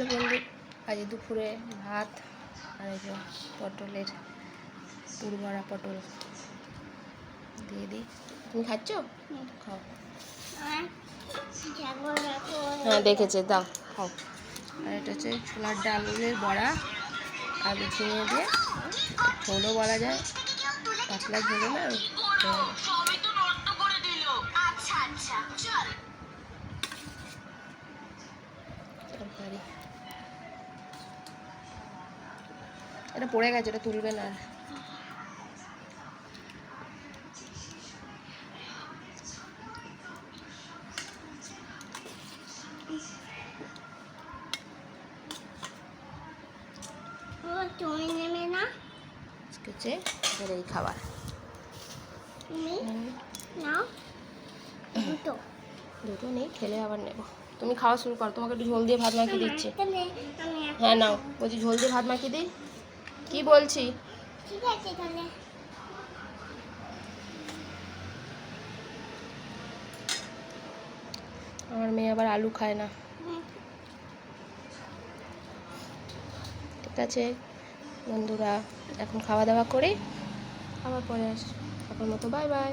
Hello বন্ধু আজ দুপুরে ভাত আর এই যে পটলের পুরবড়া পটল দিয়ে দিই তুমি খাচ্ছ? খাও। হ্যাঁ দেখেছে দাও খাও। আর এটা হচ্ছে ছোলার ডালের বড়া। আলু ঝিঙে দিয়ে ঝোলও বলা যায়। পাতলা ঝোলো না হ্যাঁ। তরকারি। এটা পড়ে গেছে এটা তুলবে না। হচ্ছে এই খাবার। তুমি নাও দুটো। দুটো নেই খেলে আবার নেব। তুমি খাওয়া শুরু করো তোমাকে একটু ঝোল দিয়ে ভাত মাখিয়ে দিচ্ছি। হ্যাঁ নাও বলছি ঝোল দিয়ে ভাত মাখিয়ে দিই। কি বলছি? ঠিক আছে তাহলে। আমার মেয়ে আবার আলু খায় না। ঠিক আছে বন্ধুরা এখন খাওয়া দাওয়া করে আবার পরে আস আপনার মতো বাই বাই।